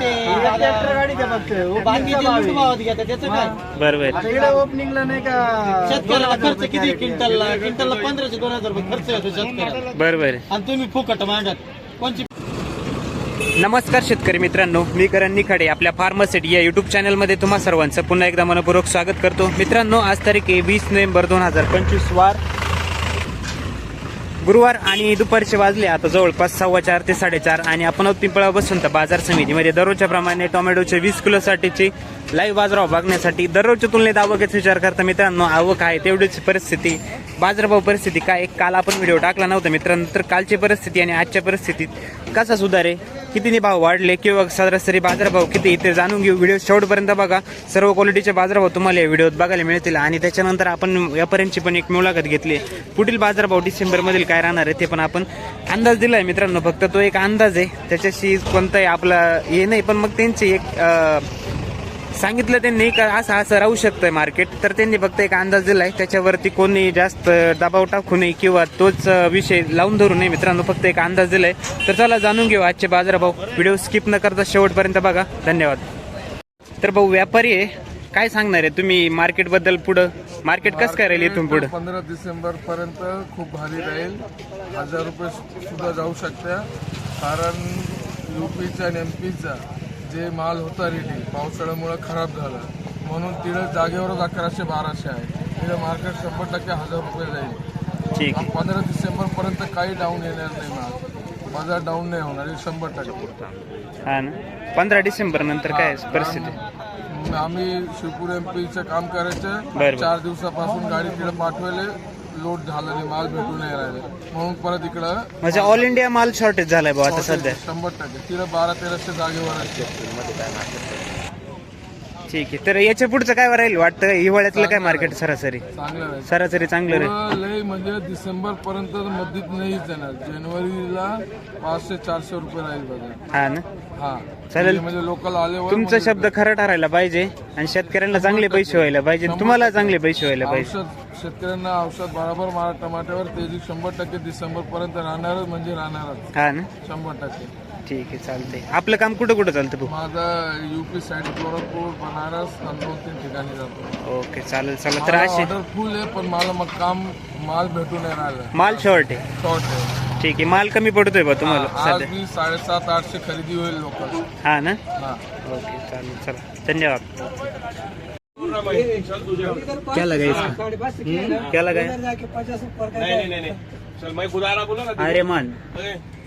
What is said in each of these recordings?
ते ट्रॅक्टर गाडी का फक्त. बाकीचे ओपनिंगचा भाव लूट आहे. भावात घेतात त्याचं काय? बरोबर आता इकडे ओपनिंगला नाही का शेतकऱ्याला खर्च किती क्विंटलला? क्विंटलला पंधराशे दोन हजार रुपये खर्च येतो शेतकऱ्याला. बरोबर आणि तुम्ही फुकट मागत कोणची? नमस्कार शेतकरी मित्रांनो मी करण निखाडे आपल्या फार्मासिटी या युट्यूब चॅनलमध्ये तुम्हा सर्वांचं पुन्हा एकदा मनपूर्वक स्वागत करतो. मित्रांनो आज तारीख आहे वीस नोव्हेंबर दोन हजार पंचवीस वार गुरुवार आणि दुपारचे वाजले आता जवळपास सव्वा चार ते साडेचार आणि आपण पिंपळा बसून तर बाजार समितीमध्ये. दररोजच्या प्रमाणे टोमॅटोचे वीस किलोसाठीची लाईव्ह बाजारभाव बघण्यासाठी दररोजच्या तुलनेत आवकेचा विचार करता मित्रांनो आवक आहे तेवढीच परिस्थिती. बाजारभाव परिस्थिती काय? काल आपण व्हिडिओ टाकला नव्हता मित्रांनो तर कालची परिस्थिती आणि आजच्या परिस्थितीत कसा सुधार आहे? कितीने भाव वाढले किंवा सरासरी बाजारभाव किती ते जाणून घेऊ. व्हिडिओ शेवटपर्यंत बघा. सर्व क्वालिटीचे बाजारभाव तुम्हाला या व्हिडिओत बघायला मिळतील आणि त्याच्यानंतर आपण व्यापाऱ्यांची पण एक मुलाखत घेतली पुढील बाजारभाव डिसेंबरमधील काय राहणार आहे ते पण आपण अंदाज दिला आहे मित्रांनो. फक्त तो एक अंदाज आहे. त्याच्याशी कोणताही आपला हे नाही पण मग त्यांची एक सांगितलं त्यांनी का असं असं राहू शकतंय मार्केट तर त्यांनी फक्त एक अंदाज दिलाय त्याच्यावरती कोणी जास्त दबाव टाकू नये किंवा तोच विषय लावून धरू नये. मित्रांनो फक्त एक अंदाज दिलाय. तर चला जाणून घेऊ आजचे बाजारभाव व्हिडिओ स्किप न करता शेवटपर्यंत बघा. धन्यवाद. तर भाऊ व्यापारी आहे. काय सांगणार आहे तुम्ही मार्केटबद्दल पुढं? मार्केट कसं काय राहील इथून पुढं? पंधरा डिसेंबर पर्यंत खूप भारी राहील. हजार रुपये सुद्धा जाऊ शकत्या. कारण युपीचा आणि एमपीचा जे माल होता रेडी पावसाळ्यामुळे खराब झाला. म्हणून तिथं जागेवरच अकराशे बाराशे आहे. तिथं मार्केट शंभर टक्के हजार रुपये जाईल. पंधरा डिसेंबर पर्यंत काही डाऊन येणार नाही माल. बाजार डाऊन नाही होणार हे शंभर टक्के. हा ना? पंधरा डिसेंबर नंतर काय परिस्थिती? आम- आम्ही शिवपूर एमपीचं काम करायचं. चार दिवसापासून गाडी तिकडे पाठवले. लोड झालं नाही माल भेटून नाही राहिले. म्हणून परत इकडं म्हणजे ऑल इंडिया माल शॉर्टेज झालाय भाऊ आता सध्या. शंभर टक्के. तिला बारा तेराशे जागेवर असते ठीक आहे. तर याच्या पुढचं काय राहील वाटतं? हिवाळ्यातलं काय मार्केट सरासरी? चांगलं राहील सरासरी चांगलं राहील. लय म्हणजे डिसेंबर पर्यंत मधीत नाहीच येणार. जानेवारीला पाचशे चारशे रुपये राहील बघा. हा ना? हा. चालेल. म्हणजे लोकल आल्यावर तुमचा शब्द खरा ठरायला पाहिजे आणि शेतकऱ्यांना चांगले पैसे व्हायला पाहिजे. तुम्हाला चांगले पैसे व्हायला पाहिजे. औषध शेतकऱ्यांना औषध बरोबर मारा टमाट्यावर तेजी शंभर टक्के डिसेंबर पर्यंत राहणारच म्हणजे राहणारच. हा ना? शंभर टक्के. ठीक आहे चालतंय. आपलं काम कुठं कुठं चालतं भाऊ? माझा युपी साईड गोरखपूर बनारस आणि दोन तीन ठिकाणी जातो. ओके चालेल चला तर असे ऑर्डर फुल आहे पण मला मग काम माल भेटून नाही राहिलं. माल शॉर्ट आहे. शॉर्ट आहे. ठीक आहे माल कमी पडतोय बा तुम्हाला आज सध्या. मी साडेसात आठशे खरेदी होईल लोक हा ना? हा. ओके चालेल चला. धन्यवाद. क्या लगा इसका क्या? लगा है? अरे मान.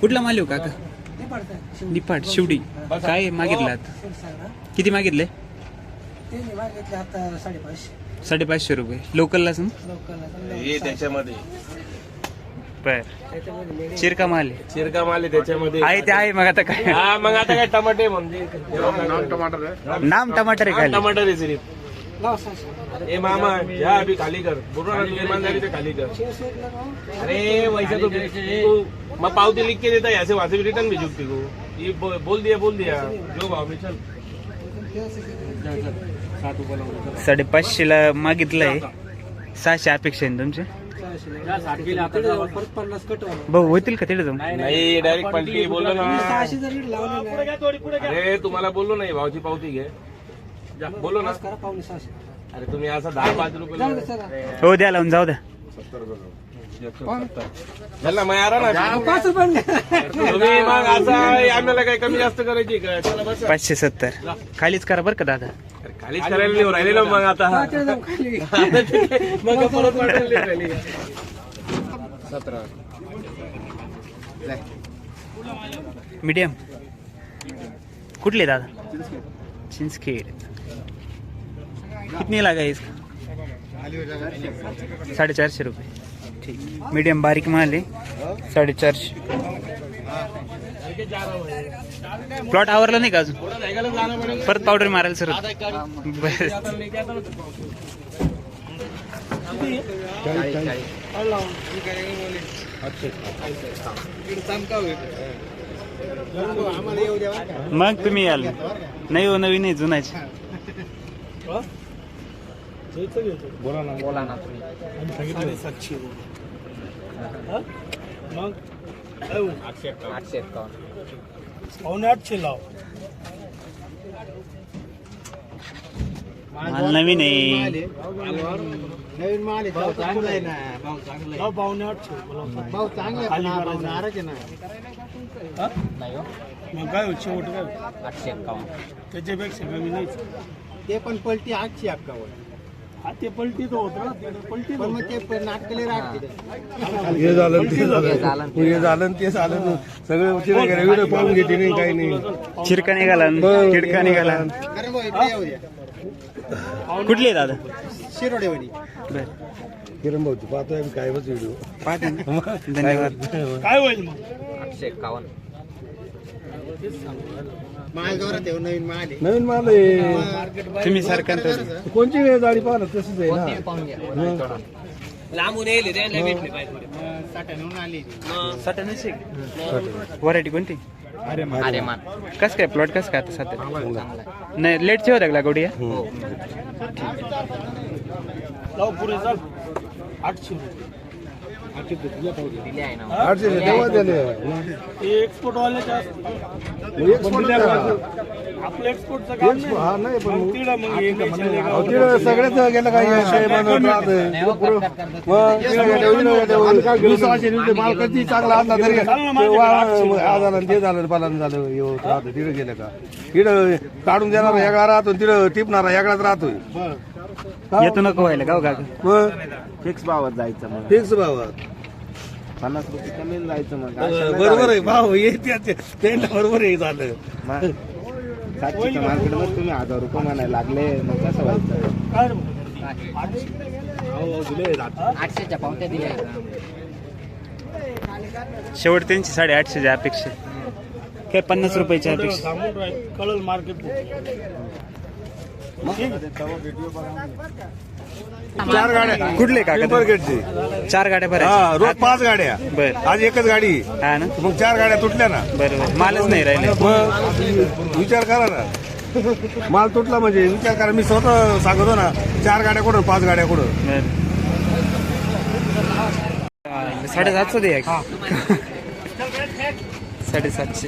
कुठला माल येऊ काका? निपाट शिवडी. काय मागितलं आता किती मागितले? साडेपाचशे. रुपये. लोकलला सांग हे त्याच्यामध्ये. बर. चिरका माल आहे. चिरका माल आहे त्याच्यामध्ये. आहे ते आहे मग आता काय? हा मग आता काय टमाटे म्हणजे नाम टमाटर आहे. खाली. टमाटर आहे सिर्फ. ए मामा या अभी खाली कर. ना तू खाली कर. अरे वैसे तो तू मैं पावती लिख के देता है ऐसे वहां से भी रिटर्न भेजू तेको ये बोल दिया बोल दिया। जो भाव में चल। साडेपाचशेला मागितलंय सहाशे अपेक्षा आहे ना तुमचे? भाऊ होतील का तिथे जाऊन? नाही डायरेक्ट पलटी बोललो ना. अरे तुम्हाला बोललो नाही भावची पावती घे. जा, बोललो ना. अरे तुम्ही असं दहा पाच रुपये हो द्या लावून जाऊ द्या. चल ना. ना तुम्ही मग असं आम्हाला काही कमी जास्त करायची का? चला बस. पाचशे सत्तर. खालीच करा बरं का दादा? खालीच करायला नाही राहिलेलो मग आता. आता ठीक आहे. मग परत वाटायला राहिली. मीडियम. कुठले दादा? चिंचखेड. कितने लगा है इसका? साढ़े चारशे रुपये. मीडियम बारीक माल आहे साडेचारशे. प्लॉट आवरला नाही का अजून? परत पावडर मारायला सर बरं मग तुम्ही याल. नाही हो नवीन आहे जुनाचे. मग? आठशे आठशे पावणे आठशे लाव माल नवीन आहे. नवीन माल भाऊ चांगला आहे ना. भाऊ चांगला आहे. पावणे आठशे भाऊ चांगला आहे ना भाऊ नाराज आहे ना. मग काय शेवट काय आठशे त्याच्यापेक्षा कमी नाही ते पण पलटी आठशे एक्कावन्न ते पलटी तर होत ना ते पलटी पण मग ते पण नाटकले राहते हे झालं ते झालं. हे झालं ते झालं. सगळं व्हिडिओ पाहून घेते नाही काही नाही. चिरका निघाला किडका निघाला. कुठली आहे दादा? शिरोडेवाडी. किरण भाऊ पाहतोय काय बस व्हिडिओ. धन्यवाद. काय होईल मग? माल जोरात येऊ नवीन माल आहे. नवीन माल आहे. तुम्ही सारखं कोणची गाडी पाहणं तशीच आहे ना. साठ्यानं आली. व्हरायटी कोणती? अरे मान कस काय प्लॉट कस काय आता सध्या? नाही लेटचे होत्या का लागवडी या? लाव पुढे चाल आठशे तेव्हा दिले. एक्सपोर्ट वाल्याचे असतात एक्सपोर्ट आपलं एक्सपोर्टचं काम नाही. हा नाही पण मग मग हे नाही गेलं तिकडे माल कधी चांगला आणला तरी ते वा- हा झालं आणि ते झालं पालन झालं हे होत. राहतं तिकडे गेलं का? तिकडं काढून देणारा वेगळा राहतो तिकडं टिपणारा वेगळाच राहतोय. येतो नको व्हायला गाव का मग? फिक्स भावात जायचं मग फिक्स भावात? पन्नास रुपये कमी जायचं मग बरोबर आहे भाव येते त्यांना बरोबर आहे झालं. सातशेच्या मार्केटमध्ये तुम्ही हजार रुपये म्हणायला लागले मग कसं व्हायचं? काय रे मग? शेवट त्यांची साडे आठशेची अपेक्षा. काय पन्नास रुपयाची अपेक्षा? कळल मार्केट. चार गाड्या. कुठले काका पिंपरगेटची चार गाड्या हा भरायच्या रोज पाच गाड्या. बर. आज एकच गाडी. हा ना? मग चार गाड्या तुटल्या ना? बरोबर मालच नाही राहिले. मग विचार करा ना. माल तुटला म्हणजे विचार करा. मी स्वतः सांगतो ना चार गाड्या कुठं पाच गाड्या कुठं? बर. साडेसातशे दे एक. साडेसातशे.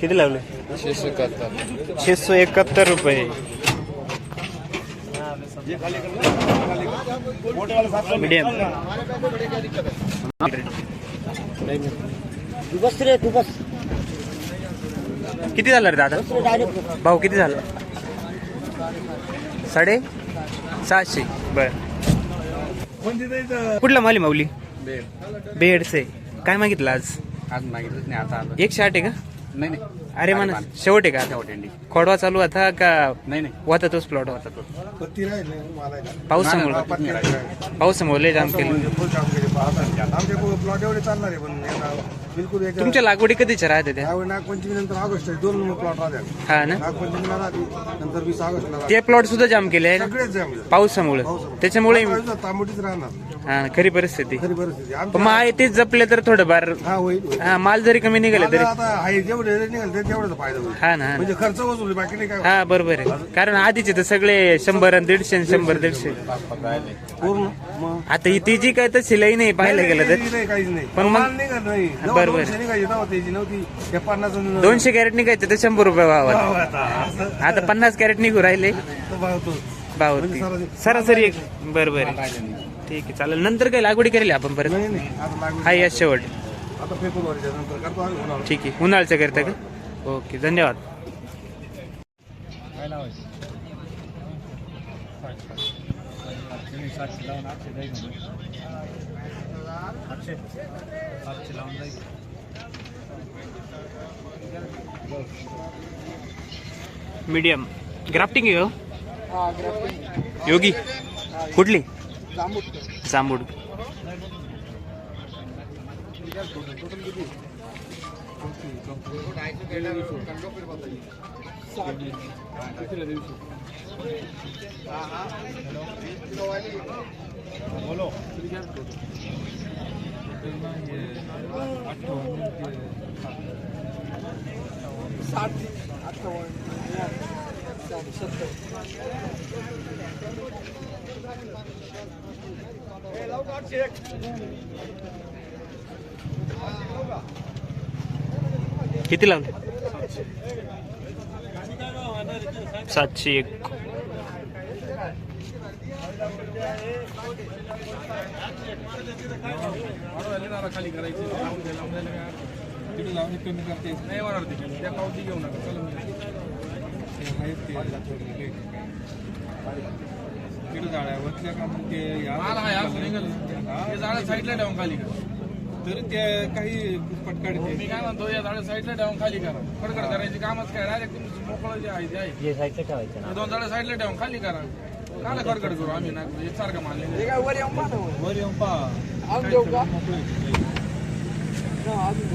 किती लावले? छेशे एकाहत्तर रुपये. मीडियम. किती झालं रे दादा? भाऊ किती झालं? साडे सहाशे. बर. कुठला माली माऊली? बेडचे. काय मागितलं आज? आज मागितलंच नाही आता आलं एकशे आठ आहे का? नाही नाही. अरे म्हणा शेवट आहे का? आता? खोडवा चालू होता का नाही नाही. होता तोच प्लॉट होता पत्ती राहील मला पावसामुळे पावसामुळे लय जाम केलं. आमचे प्लॉट एवढे चालणार आहे पण आता बिलकुल याच्या- तुमच्या लागवडी कधीच्या राहते त्या? नागपंचमी नंतर ऑगस्ट आहे. दोन प्लॉट राहत्या हा ना? नागपंचमीला राहते. नंतर वीस ऑगस्टला राहते. ते प्लॉट सुद्धा जाम केले आहे ना? सगळेच जाम पावसामुळे. त्याच्यामुळे तांबटीच राहणार. हा खरी परिस्थिती. खरी परिस्थिती. पण आमच्या- मग आहे तेच जपले तर थोडंफार हा होईल होईल. हा माल जरी कमी निघाले तरी आता आहे जेवढे निघाल ते तेवढाच फायदा होईल. हा ना हा ना. म्हणजे खर्च वसूल बाकी नाही काय हा बरोबर आहे. कारण आधीचे तर सगळे शंभर आणि दीडशे आणि शंभर दीडशे. पूर्ण मग आता ही ती जी काय तर शिलाई नाही पाहायला गेलं तर. नाही काहीच नाही. पण मग- माल निघत नाही. जेव्हा बरोबर. दोनशे निघायची तेव्हा त्याची नव्हती. त्या पन्नास दोनशे कॅरेट निघायचे तर शंभर रुपये भावात भाव आता. पन्नास कॅरेट निघू राहिले. भावती म्हणजे सरासरी एक बरोबर आहे ठीक आहे चालेल. नंतर काही लागवडी करेल आपण परत. नाही नाही. आता लागू हा या शेवट. आता फेब्रुवारीच्या नंतर करतो आम्ही उन्हाळ्यात. ठीक आहे. उन्हाळ्याचं करता का? ओके धन्यवाद. मीडियम ग्राफ्टिंग आहे हो योगी कुठली जांबूड किती लावले? सातशे. एक. खाली करायची लावून द्या, लावून द्यायला काय? तिथे लावून कमी करते नाही होणार ते त्या पावती घेऊ नका चला मी माल आहे आज ते हे झाडं साईडला ठेवून खाली करा तर ते काही पटकाड मी काय म्हणतो या झाडं साईडला ठेवून खाली करा फडकड करायची कामच काय डायरेक्ट मोकळं जे आहे ते आहे दोन झाडं साईडला ठेवून खाली करा काला खडखड करू आम्ही ना एकसारखं मानले वर येऊन पहा.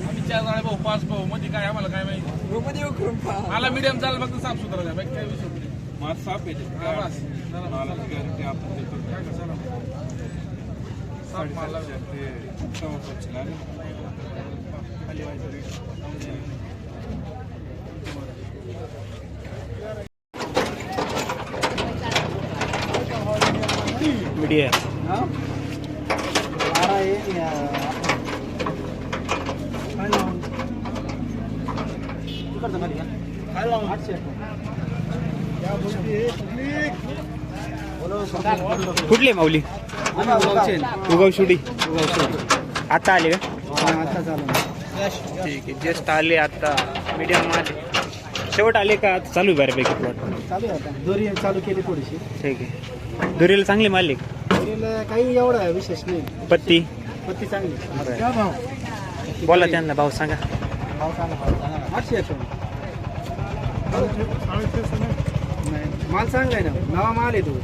आम्ही चार झाडे भाऊ पाच भाऊ. मध्ये काय आम्हाला काय माहिती? मला मीडियम चाललं फक्त साफ सुथरा द्या बाकी काय विषय नाही. माल साफ आहे हा. माल ते आपण देतो. काय का. साफ माल सव्वा लागेल. बारा आहे. कुठले माऊली. उगाव शुडी आता आले का? आता चालू ठीक आहे. जस्ट आले आता. मीडियम आले शेवट आले का? आता चालू आहे बऱ्यापैकी प्लॉट चालू आहे आता. दोरी चालू केली थोडीशी. ठीक आहे. दुरीला चांगले मारले दोरीला काही एवढं आहे, विशेष नाही. पत्ती? पत्ती चांगली. बरं. काय भाव? बोला त्यांना भाऊ सांगा. भाव सांगा भाव. आठशे आहे. नाही, माल सांगाय ना. नवा माल आहे तो.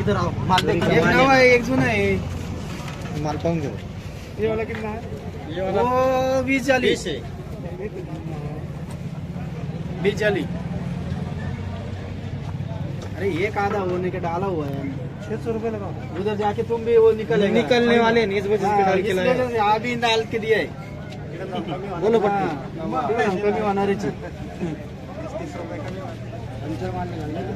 इथं राव माल एक नवा आहे एक जुना आहे. माल पाहून घेऊ. वो बीस चालीस बीस चालीस अरे एक आधा होने का डाला हुआ है छह उधर जाके तुम भी वो निकल निकलने वाले नहीं इस वजह से डाल के लाए अभी डाल के दिया है बोलो पट्टी कमी होणारच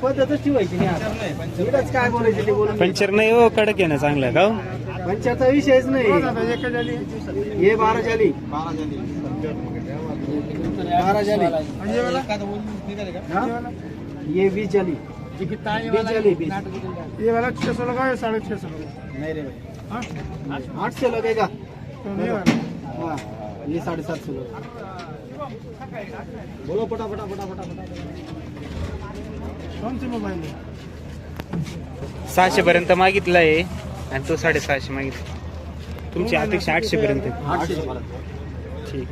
पद्धतच ठेवायची नाही काय बोलायचं पंचर नाही हो कडक आहे ना चांगलं का हो? पंचाचा विषयच नाही. ये बारा झाली बारा झाली हाँ? ये बीस झाली बीस झाली बीस ये वाला छह सौ लगा साढ़े छह सौ नहीं रे भाई। आठ से लगेगा। हाँ ये साढ़े सात सौ बोलो फटा फटा फटा फटा फटा कौन सी मोबाइल है? सहाशे पर्यंत मागितलं आहे आणि तो साडेसहाशे मागितला तुमची अपेक्षा आठशे पर्यंत आहे. आठशे ठीक.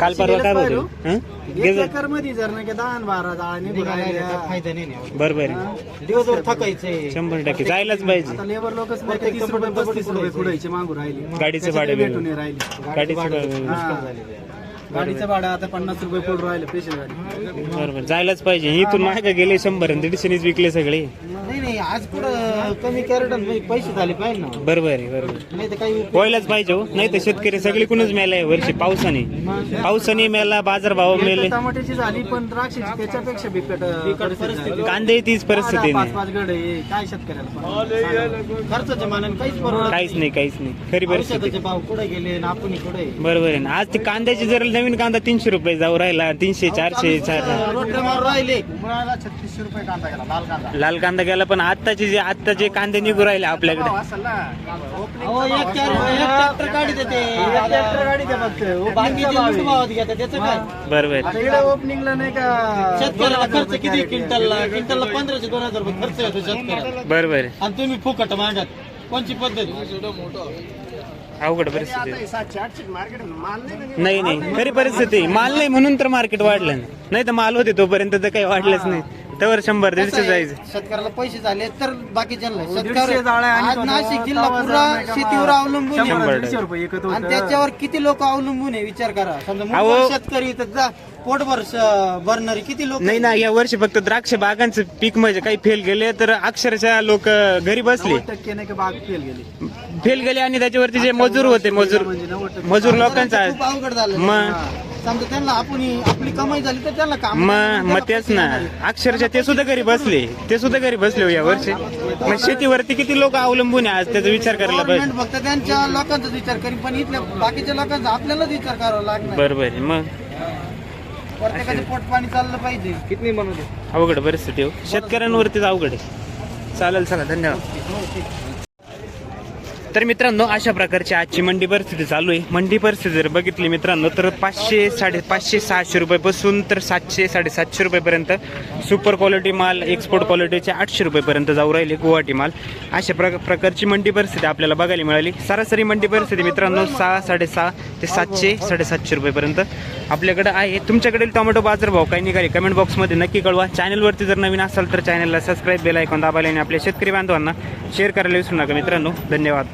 काल परवा काय बोलतो मध्ये जर दहा बारा जाळा हा? दिवसभर थकायचे शंभर टक्के. जायलाच पाहिजे. आता लेबर लोकच नाही का तीस रुपये पस्तीस रुपये कुडायचे मागू राहिले. गाडीचं भाडं भेटून. नाही राहिले. गाडीचं भाडं हा. गाडीचं भाडं आता पन्नास रुपये पडून राहिले स्पेशल गाडी. बरोबर जायलाच पाहिजे. इथून मागे गेले शंभर आणि दीडशेनीच विकले सगळे. आज पुढं कमी कॅरेट पैसे झाले पाहिजे ना. बरोबर आहे बरोबर नाही तर काही व्हायलाच पाहिजे हो. नाही तर शेतकरी सगळे कुणच मेलाय वर्षी पावसाने. पावसाने मेला बाजारभाव मेले. एकतर टमाट्याची झाली पण द्राक्षाची त्याच्यापेक्षा बिकट परिस्थिती कांदे तीच परिस्थिती पाच नाही पाच गड आहे काय शेतकऱ्याला खर्चाच्या मानाने काहीच परवडत काहीच नाही काहीच नाही. खरी परिस्थिती. औषधाचे भाव कुठे गेले नापून कुठे? बरोबर आहे ना. आज ते कांद्याची जर नवीन कांदा तीनशे रुपये जाऊ राहिला तीनशे चारशे चार मारून राहिले. छत्तीसशे रुपये कांदा गेला लाल कांदा. लाल कांदा गेला पण आत्ताचे जे आत्ताचे कांदे निघू राहिले आपल्याकडे. असेल ना. अहो, एक चार- एक ट्रॅक्टर गाडी देते एक ट्रॅक्टर गाडी दे फक्त. बाकी जे भावात घेतात त्याचं काय? बरोबर. आहे. आता इकडे ओपनिंगला नाही का शेतकऱ्याला खर्च किती क्विंटलला? क्विंटलला पंधराशे दोन हजार रुपये खर्च येतो शेतकऱ्याला. बरोबर. आहे आणि तुम्ही फुकट मांडत. कोणची पद्धत? अवघड परिस्थिती आहे. सातशे आठशे मार्केट माल नाही ना नाही नाही. खरी परिस्थिती आहे. माल नाही म्हणून तर मार्केट वाढलं. नाही तर माल होते तोपर्यंत तर काही वाढलंच नाही. तवर शंभर दीडशे जायचं. शेतकऱ्याला पैसे झाले तर बाकीच्यांना. दीडशे शेतकरी जाळ्या आणि आज तो नाशिक जिल्हा तवा पुरा शेतीवर अवलंबून आहे. शंभर दीडशे. रुपये एकत आणि त्याच्यावर किती लोक अवलंबून आहे? विचार करा. समजा अहो. मुंबई शेतकरी तर जा पोटभर स- भरणारी किती लोक नाही ना या वर्षी फक्त द्राक्ष बागांचं पीक म्हणजे काही फेल गेले तर अक्षरशः लोक घरी बसले. नव्वद टक्के नाही का बाग फेल गेली? फेल गेले आणि त्याच्यावरती जे मजूर होते मजूर म्हणजे नव्वद टक्के. मजूर लोकांचा खूप अवघड झालं मग समजा त्यांना आपण आपली कमाई झाली तर त्यांना काम मग मग तेच ना. अक्षरशः ते सुद्धा घरी बसले. ते सुद्धा घरी बसले हो या वर्षी. मग शेतीवरती किती लोक अवलंबून आहे आज? त्याचा विचार करायला पाहिजे. गव्हर्नमेंट फक्त त्यांच्या लोकांचाच विचार करीन पण इथल्या बाकीच्या लोकांचा आपल्यालाच विचार करावा लागणार. बरोबर आहे. मग? प्रत्येकाचे पोट पाणी चाललं पाहिजे. कितनी बनवते अवघड परिस्थिती हो. शेतकऱ्यांवरतीच अवघड आहे. चालेल चला धन्यवाद. तर मित्रांनो अशा प्रकारची आजची मंडी परिस्थिती चालू आहे. मंडी परिस्थिती जर बघितली मित्रांनो तर पाचशे साडे पाचशे सहाशे रुपयेपासून तर सातशे साडेसातशे रुपयेपर्यंत सुपर क्वालिटी माल एक्सपोर्ट क्वालिटीचे आठशे रुपयेपर्यंत जाऊ राहिले गुवाहाटी माल. अशा प्र प्रकारची मंडी परिस्थिती आपल्याला बघायला मिळाली. सरासरी मंडी परिस्थिती मित्रांनो सहा साडेसहा ते सातशे साडेसातशे रुपयेपर्यंत आपल्याकडे आहे. तुमच्याकडे टोमॅटो बाजारभाव काही निघाले? कमेंट बॉक्समध्ये नक्की कळवा. चॅनलवरती जर नवीन असाल तर चॅनलला सबस्क्राईब बेल ऐकून दाबायला आणि आपल्या शेतकरी बांधवांना शेअर करायला विसरू नका मित्रांनो. धन्यवाद.